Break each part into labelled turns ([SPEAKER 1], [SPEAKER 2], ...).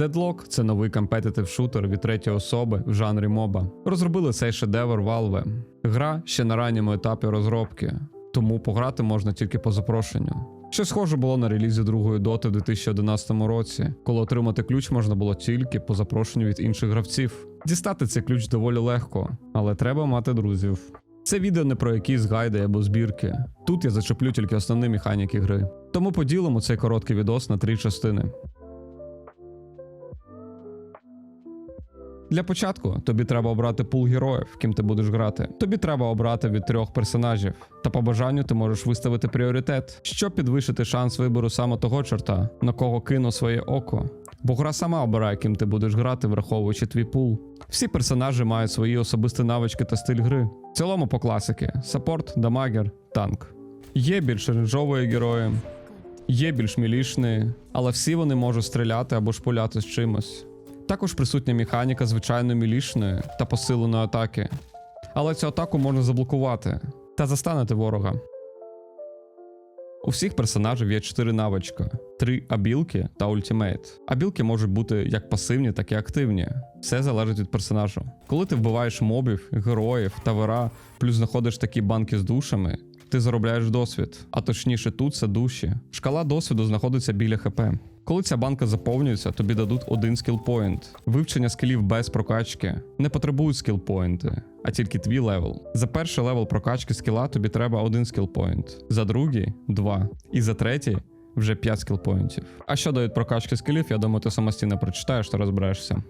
[SPEAKER 1] Deadlock – це новий компетитив шутер від третьої особи в жанрі моба. Розробили цей шедевр Valve. Гра ще на ранньому етапі розробки, тому пограти можна тільки по запрошенню. Що схоже було на релізі другої доти в 2011 році, коли отримати ключ можна було тільки по запрошенню від інших гравців. Дістати цей ключ доволі легко, але треба мати друзів. Це відео не про якісь гайди або збірки. Тут я зачеплю тільки основні механіки гри. Тому поділимо цей короткий відос на три частини. Для початку тобі треба обрати пул героїв, ким ти будеш грати. Тобі треба обрати від трьох персонажів, та по бажанню ти можеш виставити пріоритет, щоб підвищити шанс вибору саме того чорта, на кого кину своє око. Бо гра сама обирає, ким ти будеш грати, враховуючи твій пул. Всі персонажі мають свої особисті навички та стиль гри. В цілому по класики: саппорт, дамагер, танк. Є більш ренжові герої, є більш мілішні, але всі вони можуть стріляти або шпуляти з чимось. Також присутня механіка звичайно мілішної та посиленої атаки. Але цю атаку можна заблокувати та застанете ворога. У всіх персонажів є 4 навички, 3 абілки та ультимейт. Абілки можуть бути як пасивні, так і активні. Все залежить від персонажу. Коли ти вбиваєш мобів, героїв, тавера, плюс знаходиш такі банки з душами, ти заробляєш досвід, а точніше тут це душі. Шкала досвіду знаходиться біля ХП. Коли ця банка заповнюється, тобі дадуть один скілпоінт. Вивчення скілів без прокачки не потребують скілпоінти, а тільки твій левел. За перший левел прокачки скіла тобі треба один скілпоінт, за другий два. І за третій вже 5 скілпоінтів. А що дають прокачки скілів, я думаю, ти самостійно прочитаєш та розберешся.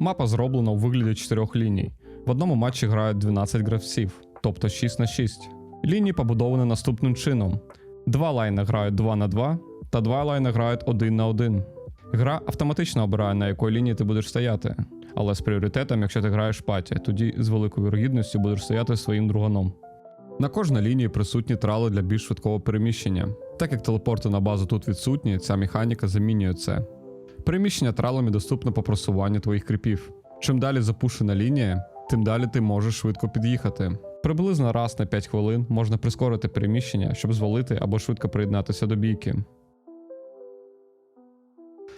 [SPEAKER 1] Мапа зроблена у вигляді чотирьох ліній. В одному матчі грають 12 гравців, тобто 6 на 6. Лінії побудовані наступним чином: два лайни грають 2 на 2, та два лайни грають 1 на 1. Гра автоматично обирає, на якій лінії ти будеш стояти, але з пріоритетом, якщо ти граєш паті, тоді з великою вірогідністю будеш стояти своїм друганом. На кожній лінії присутні трали для більш швидкого переміщення. Так як телепорти на базу тут відсутні, ця механіка замінює це. Переміщення тралами доступно по просуванню твоїх кріпів. Чим далі запущена лінія, тим далі ти можеш швидко під'їхати. Приблизно раз на 5 хвилин можна прискорити переміщення, щоб звалити або швидко приєднатися до бійки.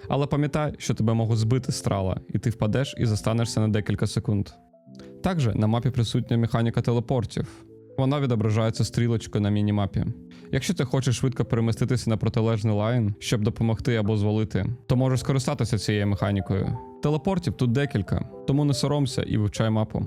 [SPEAKER 1] Але пам'ятай, що тебе можуть збити з трала, і ти впадеш і застанешся на декілька секунд. Також на мапі присутня механіка телепортів. Вона відображається стрілочкою на мінімапі. Якщо ти хочеш швидко переміститися на протилежний лайн, щоб допомогти або звалити, то можеш скористатися цією механікою. Телепортів тут декілька, тому не соромся і вивчай мапу.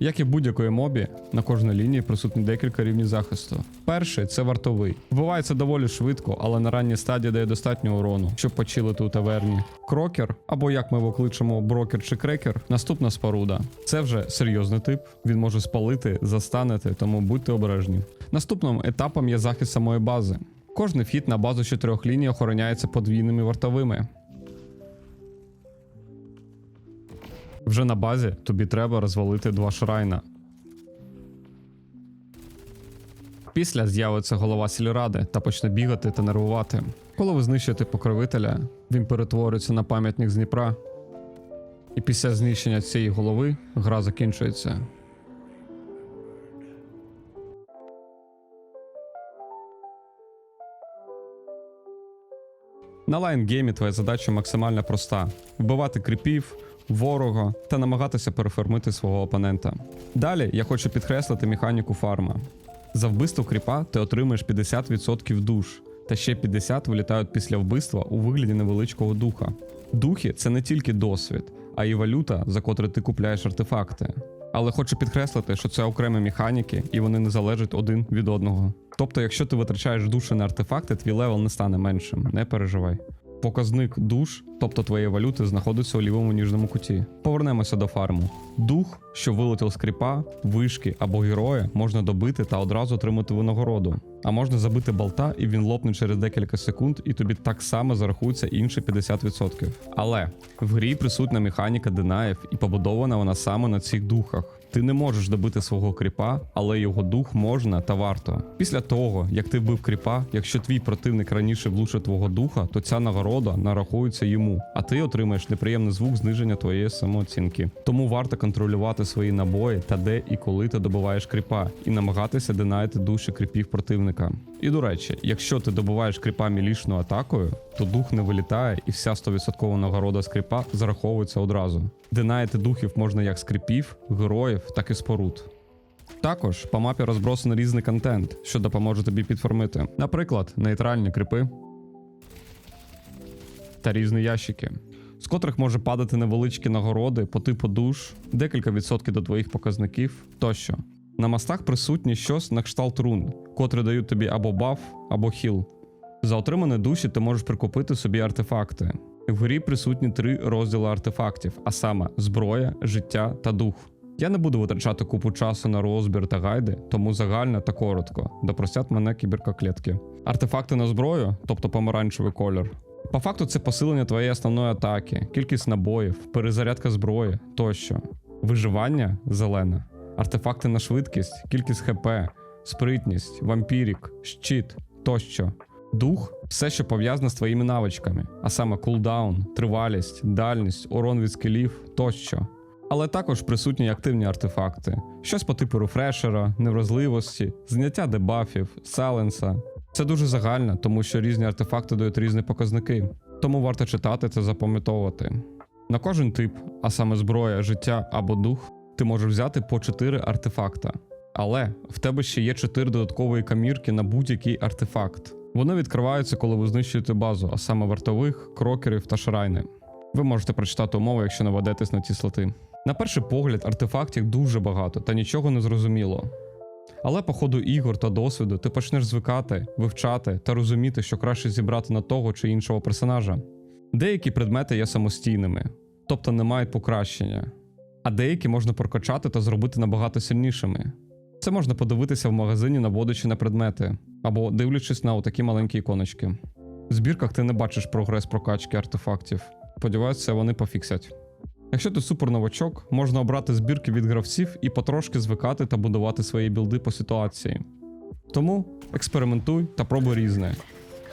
[SPEAKER 1] Як і будь-якої мобі, на кожній лінії присутні декілька рівнів захисту. Перший це вартовий. Вбивається доволі швидко, але на ранній стадії дає достатньо урону, щоб почилити у таверні. Крокер, або як ми його кличемо, брокер чи крекер, наступна споруда. Це вже серйозний тип. Він може спалити, застанити, тому будьте обережні. Наступним етапом є захист самої бази. Кожний вхід на базу чотирьох ліній охороняється подвійними вартовими. Вже на базі тобі треба розвалити два шрайна. Після з'явиться голова сільради та почне бігати та нервувати. Коли ви знищуєте покровителя, він перетворюється на пам'ятник з Дніпра. І після знищення цієї голови гра закінчується. На лайнгеймі твоя задача максимально проста: вбивати кріпів, ворога та намагатися переформити свого опонента. Далі я хочу підкреслити механіку фарма. За вбивство кріпа ти отримаєш 50% душ, та ще 50 вилітають після вбивства у вигляді невеличкого духа. Духи це не тільки досвід, а й валюта, за котру ти купляєш артефакти. Але хочу підкреслити, що це окремі механіки, і вони не залежать один від одного. Тобто, якщо ти витрачаєш душі на артефакти, твій левел не стане меншим, не переживай. Показник душ, тобто твоєї валюти, знаходиться у лівому ніжному куті. Повернемося до фарму. Дух, що вилетів з кріпа, вишки або героя, можна добити та одразу отримати винагороду. А можна забити болта, і він лопне через декілька секунд, і тобі так само зарахується інші 50%. Але в грі присутня механіка динаїв, і побудована вона саме на цих духах. Ти не можеш добити свого кріпа, але його дух можна та варто. Після того, як ти вбив кріпа, якщо твій противник раніше влучив твого духа, то ця нагорода нарахується йому, а ти отримаєш неприємний звук зниження твоєї самооцінки. Тому варто контролювати свої набої та де і коли ти добиваєш кріпа, і намагатися динайти душі кріпів противника. І до речі, якщо ти добуваєш кріпа мілішною атакою, то дух не вилітає і вся 100% нагорода з кріпа зараховується одразу. Динаяти духів можна як з героїв, так і споруд. Також по мапі розбросано різний контент, що допоможе тобі підформити. Наприклад, нейтральні кріпи та різні ящики, з котрих може падати невеличкі нагороди по типу душ, декілька відсотків до твоїх показників тощо. На мостах присутні щось на кшталт рун, котрі дають тобі або баф, або хіл. За отримані душі ти можеш прикупити собі артефакти. В грі присутні три розділи артефактів, а саме зброя, життя та дух. Я не буду витрачати купу часу на розбір та гайди, тому загально та коротко. Допростять мене кіберкоклетки. Артефакти на зброю, тобто помаранчевий колір. По факту це посилення твоєї основної атаки, кількість набоїв, перезарядка зброї тощо. Виживання зелене, артефакти на швидкість, кількість ХП, спритність, вампірік, щит тощо. Дух все, що пов'язане з твоїми навичками, а саме кулдаун, тривалість, дальність, урон від скелів тощо. Але також присутні активні артефакти, щось по типу рефрешера, невразливості, зняття дебафів, сайленса. Це дуже загально, тому що різні артефакти дають різні показники, тому варто читати та запам'ятовувати. На кожен тип, а саме зброя, життя або дух, ти можеш взяти по 4 артефакта. Але в тебе ще є 4 додаткової камірки на будь-який артефакт. Вони відкриваються, коли ви знищуєте базу, а саме вартових, крокерів та шрайни. Ви можете прочитати умови, якщо наведетесь на ті слоти. На перший погляд, артефактів дуже багато та нічого не зрозуміло. Але по ходу ігор та досвіду ти почнеш звикати, вивчати та розуміти, що краще зібрати на того чи іншого персонажа. Деякі предмети є самостійними, тобто не мають покращення, а деякі можна прокачати та зробити набагато сильнішими. Це можна подивитися в магазині, наводячи на предмети, або дивлячись на отакі маленькі іконочки. В збірках ти не бачиш прогрес прокачки артефактів. Сподіваюся, вони пофіксять. Якщо ти суперновачок, можна обрати збірки від гравців і потрошки звикати та будувати свої білди по ситуації. Тому експериментуй та пробуй різне.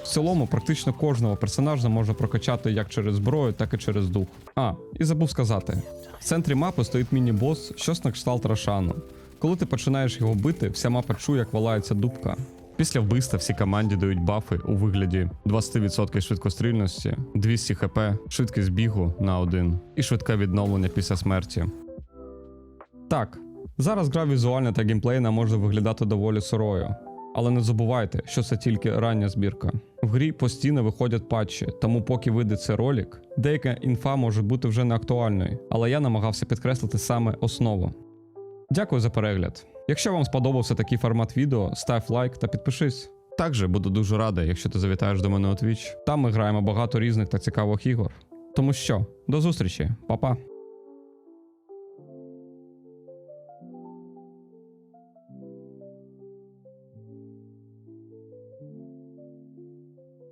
[SPEAKER 1] В цілому, практично кожного персонажа можна прокачати як через зброю, так і через дух. А, і забув сказати: в центрі мапи стоїть міні-бос, щось на кшталт Рошану. Коли ти починаєш його бити, вся мапа чує, як валається дубка. Після вбивства всі команді дають бафи у вигляді 20% швидкострільності, 200 хп, швидкість бігу на 1 і швидке відновлення після смерті. Так, зараз гра візуальна та геймплейна може виглядати доволі сирою. Але не забувайте, що це тільки рання збірка. В грі постійно виходять патчі, тому поки вийде цей ролик, деяка інфа може бути вже не актуальною, але я намагався підкреслити саме основу. Дякую за перегляд. Якщо вам сподобався такий формат відео, став лайк та підпишись. Також буду дуже радий, якщо ти завітаєш до мене у Twitch. Там ми граємо багато різних та цікавих ігор. Тому що, до зустрічі, па-па!